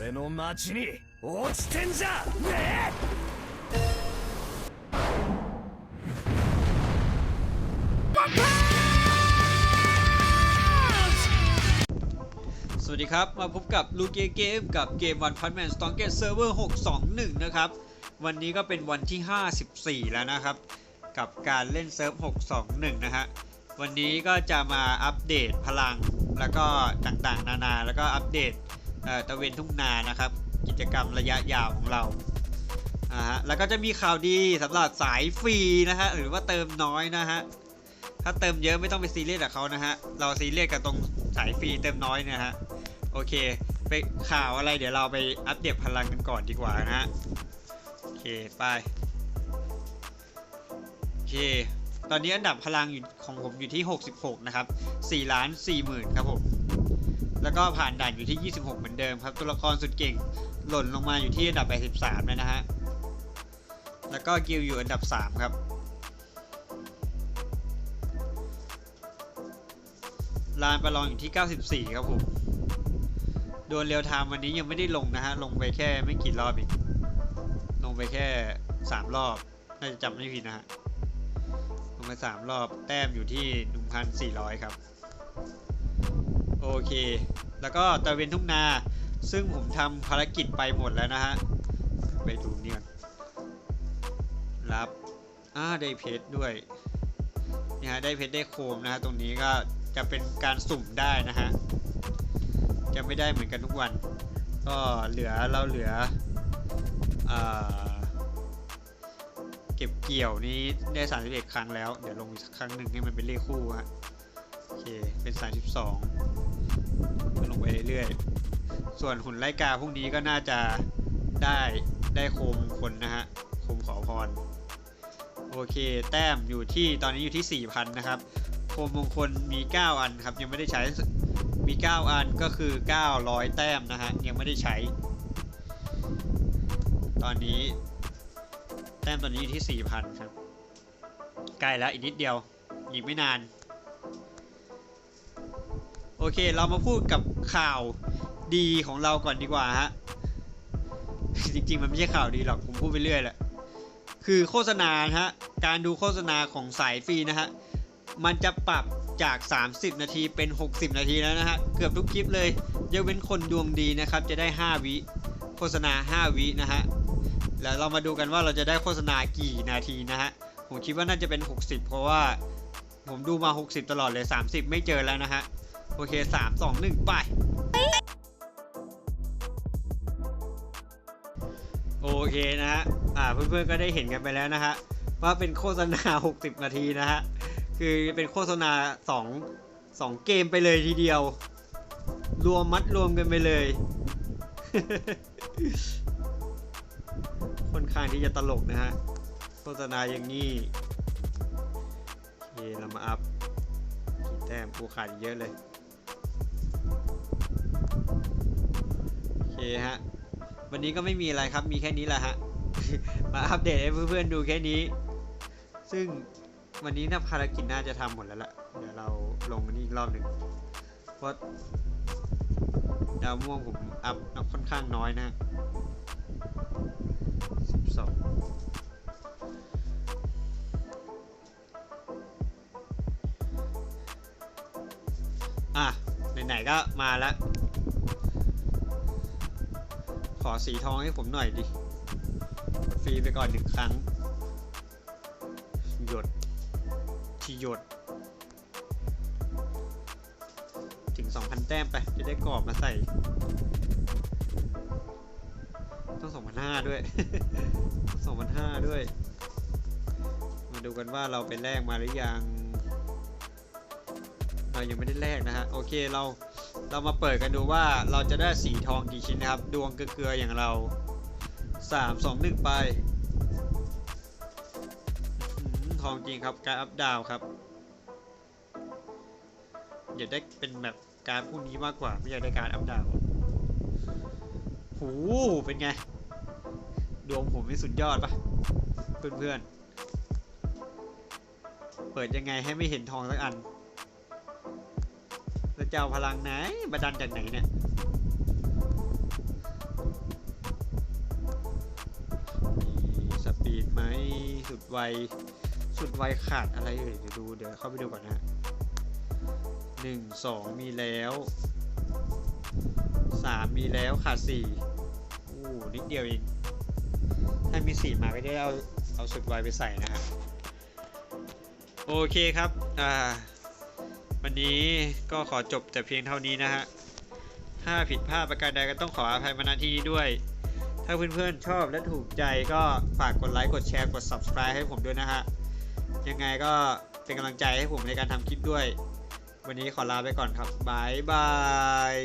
俺の町に落ちてんじゃね สวัสดีครับ มาพบกับลูเกเกมกับเกมวันพันแมนสตองเกตเซิร์ฟเวอร์621 นะครับ วันนี้ก็เป็นวันที่ 54 แล้วนะครับ กับการเล่นเซิร์ฟ 621 นะฮะ วันนี้ก็จะมาอัปเดตพลังแล้วก็ต่างๆ นานา แล้วก็อัปเดตเอ่อ ตะเวนทุ่งนานะครับ กิจกรรมระยะยาวของเราอ่าฮะแล้วก็จะมีข่าวดีสำหรับสายฟรีนะฮะหรือว่าเติมน้อยนะฮะถ้าเติมเยอะไม่ต้องไปซีเรียสกับเขานะฮะเราซีเรียสกับตรงสายฟรีเติมน้อยเนะฮะโอเค ไปข่าวอะไรเดี๋ยวเราไปอัปเดตพลังกันก่อนดีกว่านะฮะโอเคไปโอเคตอนนี้อันดับพลังอยู่ของผมอยู่ที่ 66 นะครับ4ล้าน4หมื่นครับผม แล้วก็ผ่านด่านอยู่ที่ 26 เหมือนเดิมครับ ตัวละครสุดเก่งหล่นลงมาอยู่ที่อันดับ83เลยนะฮะ แล้วก็กิลอยู่อันดับ 3 ครับลานประลองอยู่ที่ 94 ครับผมโดนเรียวไทม์วันนี้ยังไม่ได้ลงนะฮะ ลงไปแค่ไม่กี่รอบเองลงไปแค่ 3 รอบ น่าจะจำไม่ผิดนะฮะ ลงไป 3 รอบ แต้มอยู่ที่ 1,400 ครับ โอเค แล้วก็ตะเวนทุ่งนา ซึ่งผมทำภารกิจไปหมดแล้วนะฮะ ไปดูเนี่ยก่อนรับ อ่าได้เพชรด้วยนี่ฮะได้เพชรได้โคมนะฮะ ตรงนี้ก็จะเป็นการสุ่มได้นะฮะ จะไม่ได้เหมือนกันทุกวัน ก็เหลือเราเหลืออเก็บเกี่ยวนี้ได้ 31 ครั้งแล้ว เดี๋ยวลงอีกครั้งหนึ่งให้มันเป็นเลขคู่ฮะ โอเค เป็น 32 เรื่อยๆ ส่วนหุ่นไล่กาพวกนี้ก็น่าจะได้ได้โคมคลนะฮะโคมขอพร โอเค แต้มอยู่ที่ตอนนี้อยู่ที่ 4,000 นะครับ โคมมงคลมี 9 อันครับ ยังไม่ได้ใช้ มี 9 อันก็คือ 900 แต้มนะฮะ ยังไม่ได้ใช้ ตอนนี้ แต้มตอนนี้อยู่ที่ 4,000 ครับ ใกล้แล้วอีกนิดเดียว อีกไม่นาน โอเค เรามาพูดกับข่าวดีของเราก่อนดีกว่าฮะ จริงๆ มันไม่ใช่ข่าวดีหรอก ผมพูดไปเรื่อยแหละ คือโฆษณาฮะ การดูโฆษณาของสายฟรีนะฮะ มันจะปรับจาก 30 นาทีเป็น 60 นาทีแล้วนะฮะ เกือบทุกคลิปเลยยกเว้นคนดวงดีนะครับ จะได้ 5 วิโฆษณา 5 วินะฮะ แล้วเรามาดูกันว่าเราจะได้โฆษณากี่นาทีนะฮะ ผมคิดว่าน่าจะเป็น 60 เพราะว่าผมดูมา 60 ตลอดเลย 30 ไม่เจอแล้วนะฮะ อเค3 2 1ไปโอเคนะฮะอ่าเพื่อนๆก็ได้เห็นกันไปแล้วนะฮะว่าเป็นโฆษณา 60 นาทีนะฮะคือเป็นโฆษณา 2 2 เกมไปเลยทีเดียว รวมมัดรวมกันไปเลย ค่อนข้างที่จะตลกนะฮะโฆษณาอย่างนี้โอเคเรามาอัพกี่แต้มกูขาดเยอะเลย ฮะ วันนี้ก็ไม่มีอะไรครับ มีแค่นี้แหละฮะ มาอัปเดตให้เพื่อนๆดูแค่นี้ ซึ่งวันนี้นะภารกิจน่าจะทำหมดแล้วล่ะ เดี๋ยวเราลงกันนี้อีกรอบหนึ่งเพราะดาวม่วงผมอัพค่อนข้างน้อยนะสิบสองอะ ไหนๆก็มาแล้ว ขอสีทองให้ผมหน่อยดิฟรีไปก่อนหนึ่งครั้ง หยด ที่หยด ถึง 2,000 แต้มไป จะได้กรอบมาใส่ ต้อง2,500ด้วย 2,500ด้วย มาดูกันว่าเราไปแลกมาหรือยัง เรายังไม่ได้แลกนะฮะ โอเคเรา เรามาเปิดกันดูว่าเราจะได้สีทองกี่ชิ้นนะครับ ดวงเกลืออย่างเรา 3 2 1 ไป ทองจริงครับ การอัพดาวครับ อยากได้เป็นแบบการพวกนี้มากกว่า ไม่อยากได้การอัพดาวหูเป็นไง ดวงผมนี่สุดยอดปะเพื่อนๆ เปิดยังไงให้ไม่เห็นทองสักอัน จะเอาพลังไหนมาดันจากไหนเนี่ยมีสปีดไหมสุดไว สุดไวขาดอะไรเอ่ยเดี๋ยวดูเดี๋ยวเข้าไปดูก่อนนะหนึ่งสองมีแล้วสามมีแล้วขาดสี่โอ้นิดเดียวเองถ้ามีสี่มาก็ด้เอาเอาสุดไวไปใส่นะครับโอเคครับ อ่า วันนี้ก็ขอจบแต่เพียงเท่านี้นะฮะ ถ้าผิดพลาดประการใดก็ต้องขออภัยมาณที่นี้ด้วย ถ้าเพื่อนๆชอบและถูกใจก็ฝากกดไลค์กดแชร์กด subscribe ให้ผมด้วยนะฮะ ยังไงก็เป็นกำลังใจให้ผมในการทำคลิปด้วย วันนี้ขอลาไปก่อนครับบายบาย